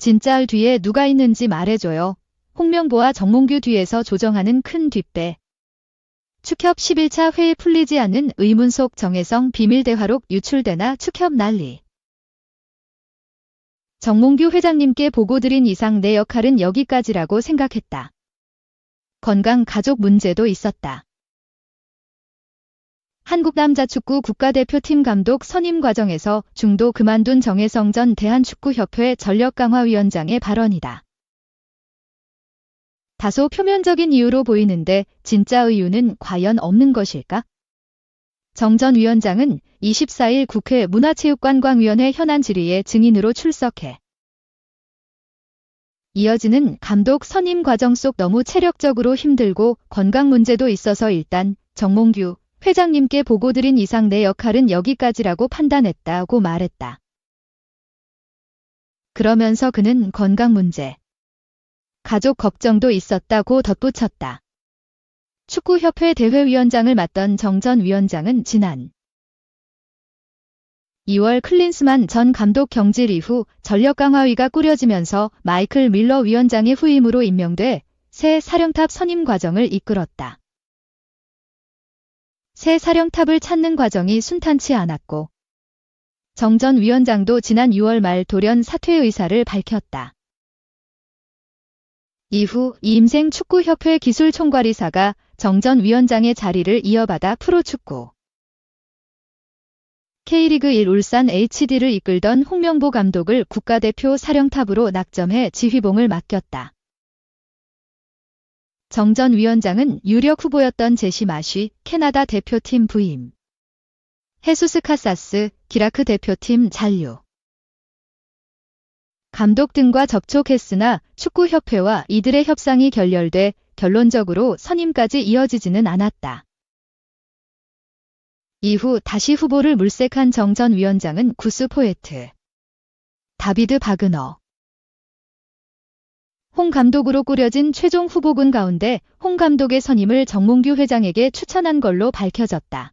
진짜 뒤에 누가 있는지 말해줘요. 홍명보와 정몽규 뒤에서 조정하는 큰 뒷배. 축협 11차 회의 풀리지 않는 의문 속 정혜성 비밀 대화록 유출되나 축협 난리. 정몽규 회장님께 보고드린 이상 내 역할은 여기까지라고 생각했다. 건강 가족 문제도 있었다. 한국 남자 축구 국가대표팀 감독 선임 과정에서 중도 그만둔 정혜성 전 대한축구협회 전력강화위원장의 발언이다. 다소 표면적인 이유로 보이는데 진짜 이유는 과연 없는 것일까? 정 전 위원장은 24일 국회 문화체육관광위원회 현안 질의에 증인으로 출석해 이어지는 감독 선임 과정 속 너무 체력적으로 힘들고 건강 문제도 있어서 일단 정몽규 회장님께 보고드린 이상 내 역할은 여기까지라고 판단했다고 말했다. 그러면서 그는 건강 문제, 가족 걱정도 있었다고 덧붙였다. 축구협회 대회위원장을 맡던 정 전 위원장은 지난 2월 클린스만 전 감독 경질 이후 전력 강화위가 꾸려지면서 마이클 밀러 위원장의 후임으로 임명돼 새 사령탑 선임 과정을 이끌었다. 새 사령탑을 찾는 과정이 순탄치 않았고 정 전 위원장도 지난 6월 말 돌연 사퇴 의사를 밝혔다. 이후 이임생 축구협회 기술 총괄이사가 정 전 위원장의 자리를 이어받아 프로축구 K리그 1 울산 HD를 이끌던 홍명보 감독을 국가대표 사령탑으로 낙점해 지휘봉을 맡겼다. 정 전 위원장은 유력 후보였던 제시 마쉬 캐나다 대표팀 부임. 헤수스 카사스 기라크 대표팀 잔류. 감독 등과 접촉했으나 축구협회와 이들의 협상이 결렬돼 결론적으로 선임까지 이어지지는 않았다. 이후 다시 후보를 물색한 정 전 위원장은 구스 포에트, 다비드 바그너, 홍 감독으로 꾸려진 최종 후보군 가운데 홍 감독의 선임을 정몽규 회장에게 추천한 걸로 밝혀졌다.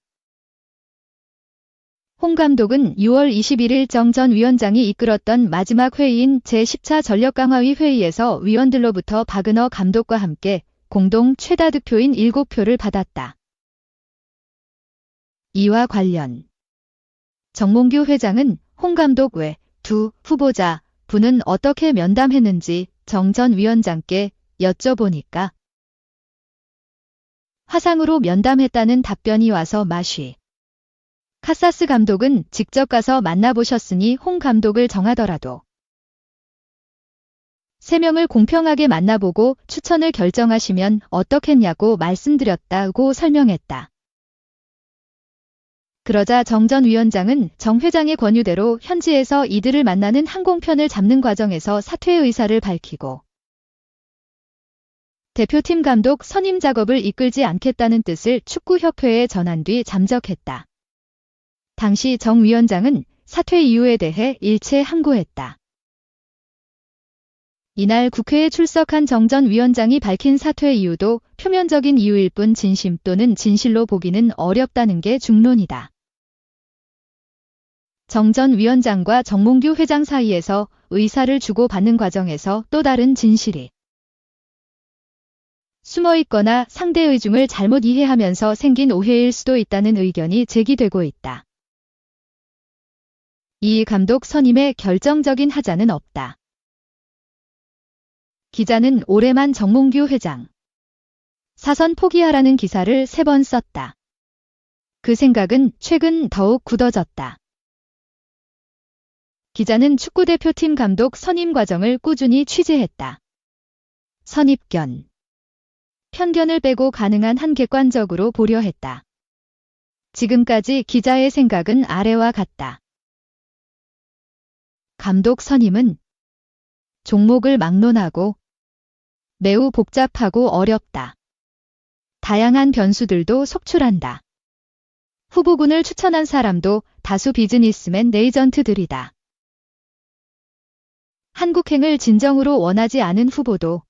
홍 감독은 6월 21일 정 전 위원장이 이끌었던 마지막 회의인 제10차 전력강화위 회의에서 위원들로부터 바그너 감독과 함께 공동 최다 득표인 7표를 받았다. 이와 관련 정몽규 회장은 홍 감독 외 두 후보자 분은 어떻게 면담했는지 정 전 위원장께 여쭤보니까 화상으로 면담했다는 답변이 와서 마쉬. 카사스 감독은 직접 가서 만나보셨으니 홍 감독을 정하더라도 세 명을 공평하게 만나보고 추천을 결정하시면 어떻겠냐고 말씀드렸다고 설명했다. 그러자 정 전 위원장은 정 회장의 권유대로 현지에서 이들을 만나는 항공편을 잡는 과정에서 사퇴 의사를 밝히고 대표팀 감독 선임 작업을 이끌지 않겠다는 뜻을 축구협회에 전한 뒤 잠적했다. 당시 정 위원장은 사퇴 이유에 대해 일체 항고했다. 이날 국회에 출석한 정 전 위원장이 밝힌 사퇴 이유도 표면적인 이유일 뿐 진심 또는 진실로 보기는 어렵다는 게 중론이다. 정 전 위원장과 정몽규 회장 사이에서 의사를 주고받는 과정에서 또 다른 진실이 숨어 있거나 상대 의 중을 잘못 이해하면서 생긴 오해일 수도 있다는 의견이 제기되고 있다. 이 감독 선임에 결정적인 하자는 없다. 기자는 올해만 정몽규 회장 사선 포기하라는 기사를 세 번 썼다. 그 생각은 최근 더욱 굳어졌다. 기자는 축구대표팀 감독 선임 과정을 꾸준히 취재했다. 선입견, 편견을 빼고 가능한 한 객관적으로 보려 했다. 지금까지 기자의 생각은 아래와 같다. 감독 선임은 종목을 막론하고 매우 복잡하고 어렵다. 다양한 변수들도 속출한다. 후보군을 추천한 사람도 다수 비즈니스맨 레이전트들이다. 한국행을 진정으로 원하지 않은 후보도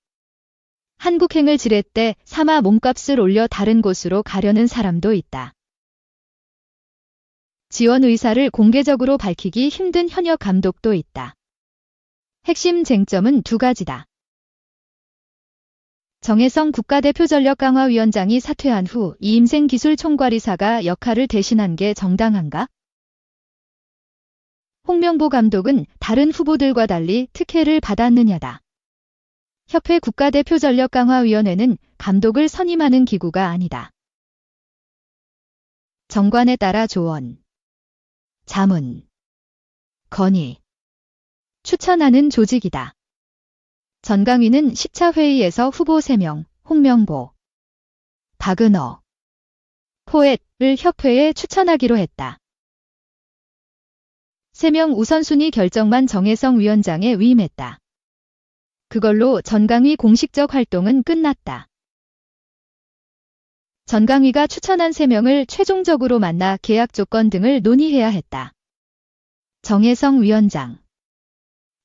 한국행을 지렛대 삼아 몸값을 올려 다른 곳으로 가려는 사람도 있다. 지원 의사를 공개적으로 밝히기 힘든 현역 감독도 있다. 핵심 쟁점은 두 가지다. 정혜성 국가대표 전력강화위원장이 사퇴한 후 이임생 기술총괄이사가 역할을 대신한 게 정당한가? 홍명보 감독은 다른 후보들과 달리 특혜를 받았느냐다. 협회 국가대표 전력강화위원회는 감독을 선임하는 기구가 아니다. 정관에 따라 조언, 자문, 건의, 추천하는 조직이다. 전강위는 10차 회의에서 후보 3명, 홍명보, 박은호, 포엣을 협회에 추천하기로 했다. 3명 우선순위 결정만 정혜성 위원장에 위임했다. 그걸로 전강위 공식적 활동은 끝났다. 전강위가 추천한 3명을 최종적으로 만나 계약 조건 등을 논의해야 했다. 정혜성 위원장,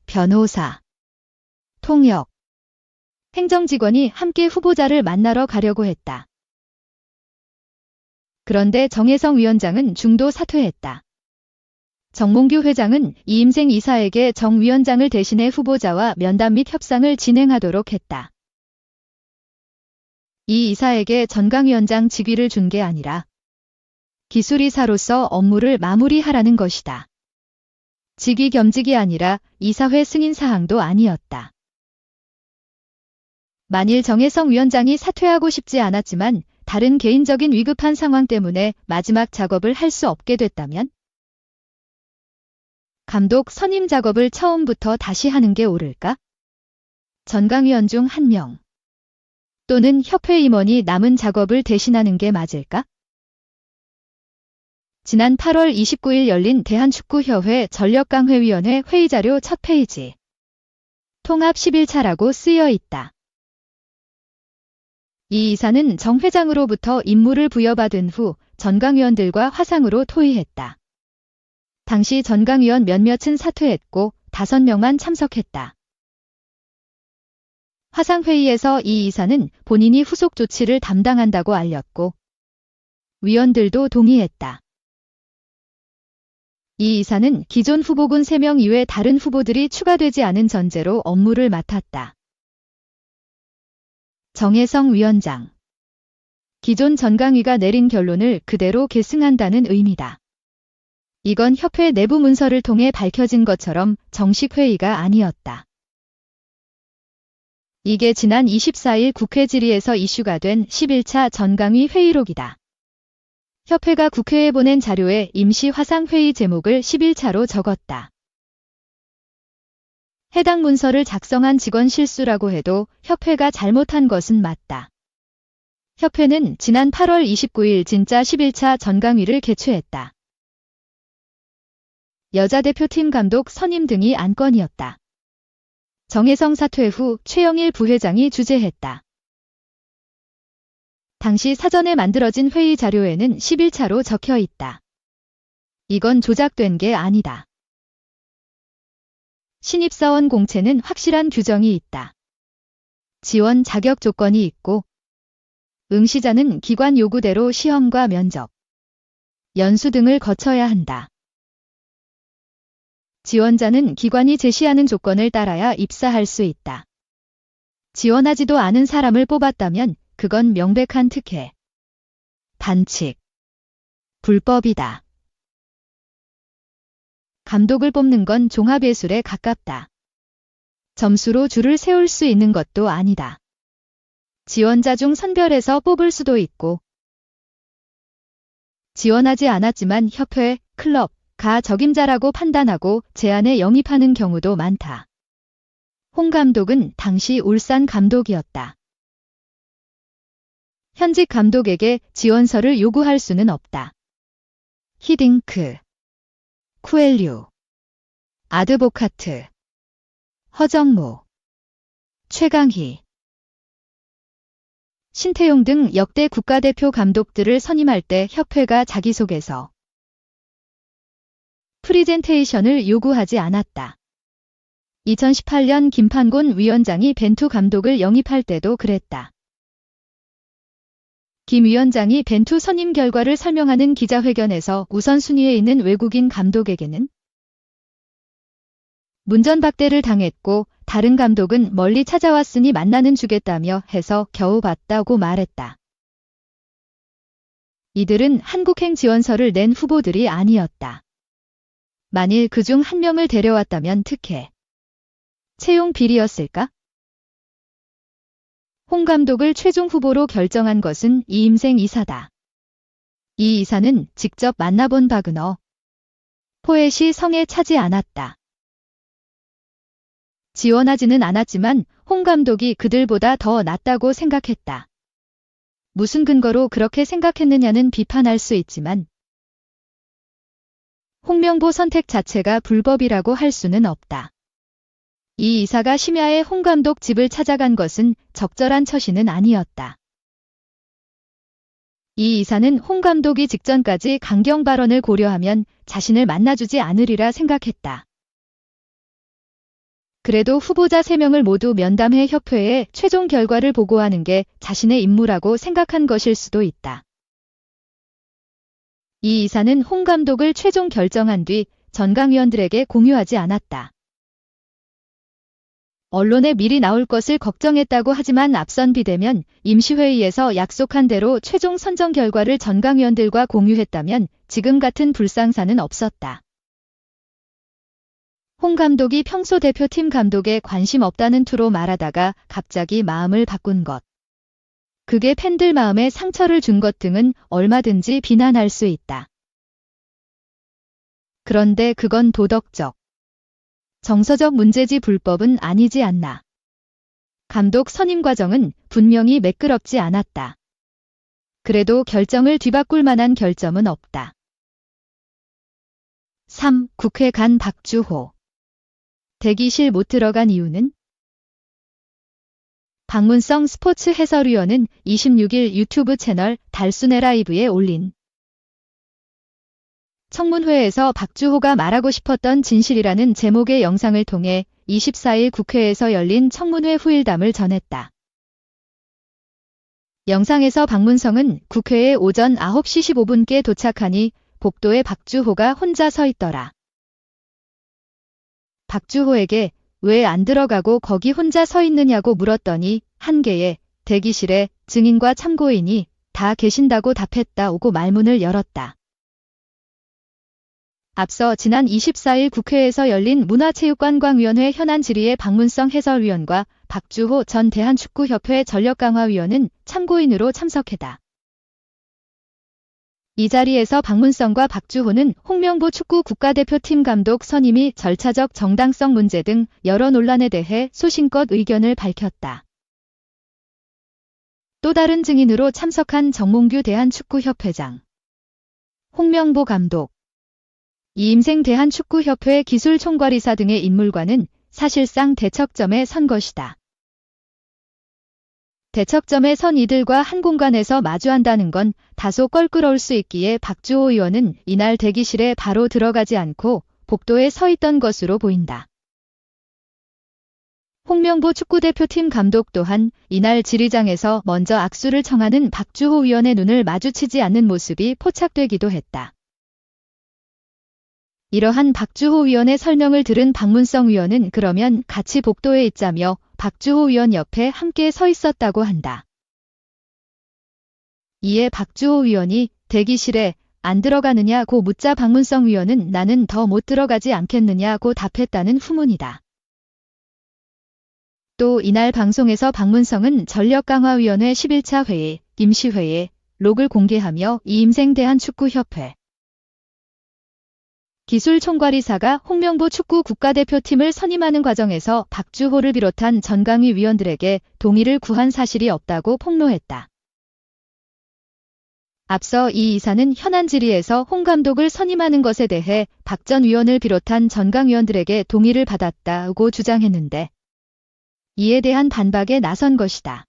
변호사, 통역, 행정직원이 함께 후보자를 만나러 가려고 했다. 그런데 정혜성 위원장은 중도 사퇴했다. 정몽규 회장은 이임생 이사에게 정 위원장을 대신해 후보자와 면담 및 협상을 진행하도록 했다. 이 이사에게 전강 위원장 직위를 준 게 아니라 기술이사로서 업무를 마무리하라는 것이다. 직위 겸직이 아니라 이사회 승인 사항도 아니었다. 만일 정혜성 위원장이 사퇴하고 싶지 않았지만 다른 개인적인 위급한 상황 때문에 마지막 작업을 할 수 없게 됐다면 감독 선임 작업을 처음부터 다시 하는 게 옳을까? 전강위원 중 한 명. 또는 협회 임원이 남은 작업을 대신하는 게 맞을까? 지난 8월 29일 열린 대한축구협회 전력강회위원회 회의자료 첫 페이지. 통합 11차라고 쓰여 있다. 이 이사는 정 회장으로부터 임무를 부여받은 후 전강위원들과 화상으로 토의했다. 당시 전강위원 몇몇은 사퇴했고 다섯 명만 참석했다. 화상회의에서 이 이사는 본인이 후속 조치를 담당한다고 알렸고 위원들도 동의했다. 이 이사는 기존 후보군 3명 이외 다른 후보들이 추가되지 않은 전제로 업무를 맡았다. 정혜성 위원장 기존 전강위가 내린 결론을 그대로 계승한다는 의미다. 이건 협회 내부 문서를 통해 밝혀진 것처럼 정식 회의가 아니었다. 이게 지난 24일 국회 질의에서 이슈가 된 11차 전강위 회의록이다. 협회가 국회에 보낸 자료에 임시 화상회의 제목을 11차로 적었다. 해당 문서를 작성한 직원 실수라고 해도 협회가 잘못한 것은 맞다. 협회는 지난 8월 29일 진짜 11차 전강위를 개최했다. 여자 대표팀 감독 선임 등이 안건이었다. 정혜성 사퇴 후 최영일 부회장이 주재했다. 당시 사전에 만들어진 회의 자료에는 11차로 적혀 있다. 이건 조작된 게 아니다. 신입사원 공채는 확실한 규정이 있다. 지원 자격 조건이 있고 응시자는 기관 요구대로 시험과 면접, 연수 등을 거쳐야 한다. 지원자는 기관이 제시하는 조건을 따라야 입사할 수 있다. 지원하지도 않은 사람을 뽑았다면 그건 명백한 특혜. 반칙. 불법이다. 감독을 뽑는 건 종합예술에 가깝다. 점수로 줄을 세울 수 있는 것도 아니다. 지원자 중 선별해서 뽑을 수도 있고, 지원하지 않았지만 협회, 클럽, 가 적임자라고 판단하고 제안에 영입하는 경우도 많다. 홍 감독은 당시 울산 감독이었다. 현직 감독에게 지원서를 요구할 수는 없다. 히딩크, 쿠엘류, 아드보카트, 허정모, 최강희, 신태용 등 역대 국가대표 감독들을 선임할 때 협회가 자기소개서, 프리젠테이션을 요구하지 않았다. 2018년 김판곤 위원장이 벤투 감독을 영입할 때도 그랬다. 김 위원장이 벤투 선임 결과를 설명하는 기자회견에서 우선순위에 있는 외국인 감독에게는 문전박대를 당했고 다른 감독은 멀리 찾아왔으니 만나는 주겠다며 해서 겨우 봤다고 말했다. 이들은 한국행 지원서를 낸 후보들이 아니었다. 만일 그 중 한 명을 데려왔다면 특혜. 채용 비리였을까? 홍 감독을 최종 후보로 결정한 것은 이임생 이사다. 이 이사는 직접 만나본 바그너. 포엣이 성에 차지 않았다. 지원하지는 않았지만 홍 감독이 그들보다 더 낫다고 생각했다. 무슨 근거로 그렇게 생각했느냐는 비판할 수 있지만 홍명보 선택 자체가 불법이라고 할 수는 없다. 이 이사가 심야에 홍 감독 집을 찾아간 것은 적절한 처신은 아니었다. 이 이사는 홍 감독이 직전까지 강경 발언을 고려하면 자신을 만나주지 않으리라 생각했다. 그래도 후보자 3명을 모두 면담해 협회에 최종 결과를 보고하는 게 자신의 임무라고 생각한 것일 수도 있다. 이 이사는 홍 감독을 최종 결정한 뒤 전강위원들에게 공유하지 않았다. 언론에 미리 나올 것을 걱정했다고 하지만 앞선 비대면 임시회의에서 약속한 대로 최종 선정 결과를 전강위원들과 공유했다면 지금 같은 불상사는 없었다. 홍 감독이 평소 대표팀 감독에 관심 없다는 투로 말하다가 갑자기 마음을 바꾼 것. 그게 팬들 마음에 상처를 준 것 등은 얼마든지 비난할 수 있다. 그런데 그건 도덕적, 정서적 문제지 불법은 아니지 않나. 감독 선임 과정은 분명히 매끄럽지 않았다. 그래도 결정을 뒤바꿀 만한 결점은 없다. 3. 국회 간 박주호 대기실 못 들어간 이유는? 박문성 스포츠 해설위원은 26일 유튜브 채널 달순의 라이브에 올린 청문회에서 박주호가 말하고 싶었던 진실이라는 제목의 영상을 통해 24일 국회에서 열린 청문회 후일담을 전했다. 영상에서 박문성은 국회에 오전 9시 15분께 도착하니 복도에 박주호가 혼자 서 있더라. 박주호에게 왜 안 들어가고 거기 혼자 서 있느냐고 물었더니 한 개의 대기실에 증인과 참고인이 다 계신다고 답했다 오고 말문을 열었다. 앞서 지난 24일 국회에서 열린 문화체육관광위원회 현안 질의에 박문성 해설위원과 박주호 전 대한축구협회 전력강화위원은 참고인으로 참석했다. 이 자리에서 박문성과 박주호는 홍명보 축구 국가대표팀 감독 선임이 절차적 정당성 문제 등 여러 논란에 대해 소신껏 의견을 밝혔다. 또 다른 증인으로 참석한 정몽규 대한축구협회장, 홍명보 감독, 이임생 대한축구협회 기술총괄이사 등의 인물과는 사실상 대척점에 선 것이다. 대척점에 선 이들과 한 공간에서 마주한다는 건 다소 껄끄러울 수 있기에 박주호 의원은 이날 대기실에 바로 들어가지 않고 복도에 서 있던 것으로 보인다. 홍명보 축구대표팀 감독 또한 이날 지리장에서 먼저 악수를 청하는 박주호 의원의 눈을 마주치지 않는 모습이 포착되기도 했다. 이러한 박주호 의원의 설명을 들은 박문성 의원은 그러면 같이 복도에 있자며 박주호 의원 옆에 함께 서 있었다고 한다. 이에 박주호 의원이 대기실에 안 들어가느냐고 묻자 박문성 의원은 나는 더 못 들어가지 않겠느냐고 답했다는 후문이다. 또 이날 방송에서 박문성은 전력강화위원회 11차 회의, 임시회의 록을 공개하며 이임생 대한축구협회 기술 총괄이사가 홍명보 축구 국가대표팀을 선임하는 과정에서 박주호를 비롯한 전강위 위원들에게 동의를 구한 사실이 없다고 폭로했다. 앞서 이 이사는 현안 질의에서 홍 감독을 선임하는 것에 대해 박 전 위원을 비롯한 전강 위원들에게 동의를 받았다고 주장했는데 이에 대한 반박에 나선 것이다.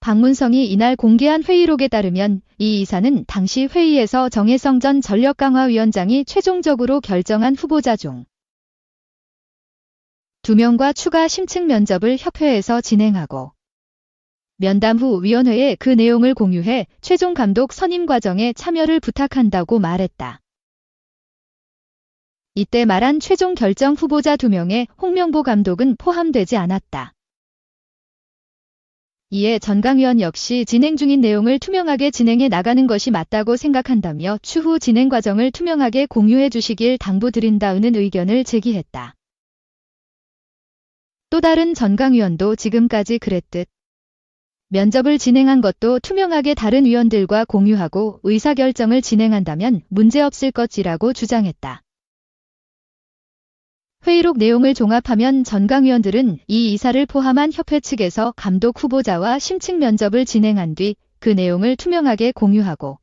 박문성이 이날 공개한 회의록에 따르면 이 이사는 당시 회의에서 정혜성 전 전력강화위원장이 최종적으로 결정한 후보자 중 2명과 추가 심층 면접을 협회에서 진행하고 면담 후 위원회에 그 내용을 공유해 최종 감독 선임 과정에 참여를 부탁한다고 말했다. 이때 말한 최종 결정 후보자 2명에 홍명보 감독은 포함되지 않았다. 이에 전강위원 역시 진행 중인 내용을 투명하게 진행해 나가는 것이 맞다고 생각한다며 추후 진행 과정을 투명하게 공유해 주시길 당부드린다는 의견을 제기했다. 또 다른 전강위원도 지금까지 그랬듯 면접을 진행한 것도 투명하게 다른 위원들과 공유하고 의사결정을 진행한다면 문제없을 것이라고 주장했다. 회의록 내용을 종합하면 전강위원들은 이 이사를 포함한 협회 측에서 감독 후보자와 심층 면접을 진행한 뒤 그 내용을 투명하게 공유하고